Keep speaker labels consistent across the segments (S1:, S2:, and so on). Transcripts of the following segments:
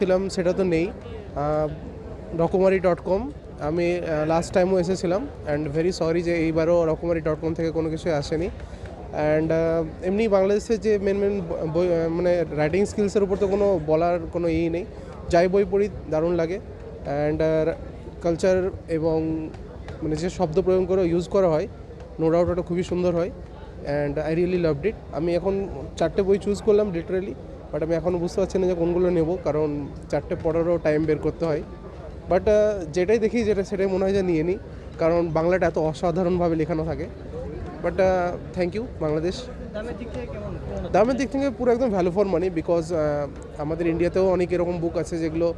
S1: ছিলাম, সেটা তো নেই। রকমারি ডট কম আমি লাস্ট টাইমও এসেছিলাম অ্যান্ড ভেরি সরি যে এইবারও রকমারি ডট কম থেকে কোনো কিছু আসেনি। অ্যান্ড এমনি বাংলাদেশের যে মেন মেন বই মানে রাইটিং স্কিলসের উপর তো কোনো বলার কোনো ইয়ে নেই। যাই বই পড়ি, দারুণ লাগে। অ্যান্ড কালচার এবং মানে যে শব্দ প্রয়োগ করে ইউজ করা হয় নো ডাউট ওটা খুবই সুন্দর হয়। And I really loved it আমি এখন চারটে বই চুজ করলাম লিটারেলি বাট আমি এখনও বুঝতে পারছি না যে কোনগুলো নেব কারণ চারটে পড়ারও টাইম বের করতে হয়। বাট যেটাই দেখি যেটা সেটাই মনে হয় যে নিয়ে নিই কারণ বাংলাটা এত অসাধারণভাবে লেখানো থাকে। But thank you Bangladesh.
S2: দামের দিক থেকে
S1: পুরো একদম ভ্যালু ফর মানি বিকজ আমাদের ইন্ডিয়াতেও অনেক এরকম বুক আছে যেগুলো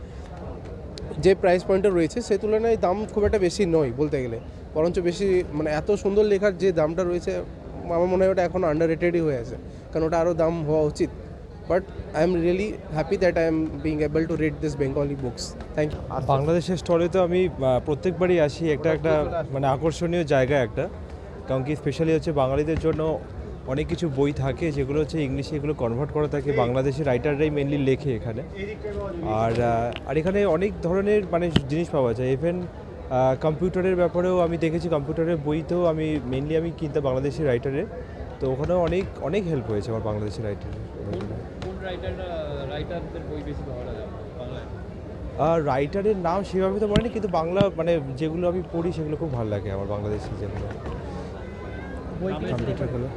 S1: যে প্রাইস পয়েন্টে রয়েছে সে তুলনায় দাম খুব একটা বেশি নয় বলতে গেলে। বরঞ্চ বেশি মানে এত সুন্দর লেখার যে দামটা রয়েছে আমার মনে হয় ওটা এখন আন্ডার রেটেডই হয়ে আছে। কারণ ওটা আরও দাম হওয়া উচিত। But I am really happy that I am being able to read this Bengali books thank you
S3: বাংলাদেশের স্টলে তো আমি প্রত্যেকবারই আসি। একটা একটা মানে আকর্ষণীয় জায়গা একটা। কারণ কি স্পেশালি হচ্ছে বাঙালিদের জন্য অনেক কিছু বই থাকে, যেগুলো হচ্ছে ইংলিশে এগুলো কনভার্ট করা থাকে। বাংলাদেশের রাইটাররাই মেনলি লেখে এখানে। আর আর এখানে অনেক ধরনের মানে জিনিস পাওয়া যায়। ইভেন কম্পিউটারের ব্যাপারেও আমি দেখেছি কম্পিউটারের বইতেও আমি মেনলি আমি কিনতে বাংলাদেশি রাইটারের তো ওখানেও অনেক অনেক হেল্প হয়েছে আমার বাংলাদেশি রাইটারের
S2: রাইটার রাইটারদের বই বেশি ভালো লাগে বাংলায়?
S3: আর রাইটারের নাম সেভাবে তো মনে নেই কিন্তু বাংলা মানে যেগুলো আমি পড়ি সেগুলো খুব ভালো লাগে আমার বাংলাদেশি যেগুলো।
S2: বই
S3: কম্পিউটারগুলো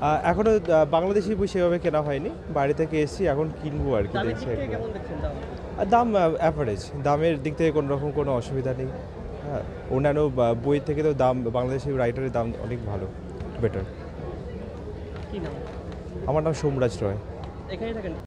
S3: আহ, এখনও বাংলাদেশি বই সেভাবে কেনা হয়নি বাইরে থেকে এসেছি এখন কিনবো আর কি দেখছি
S2: দাম?
S3: অ্যাভারেজ দামের দিক থেকে কোনো রকম কোনো অসুবিধা নেই। হ্যাঁ অন্যান্য বই থেকে তো দাম বাংলাদেশের রাইটারের দাম অনেক ভালো বেটার আমার নাম সোমরাজ রয়।
S2: এখানেই থাকেন?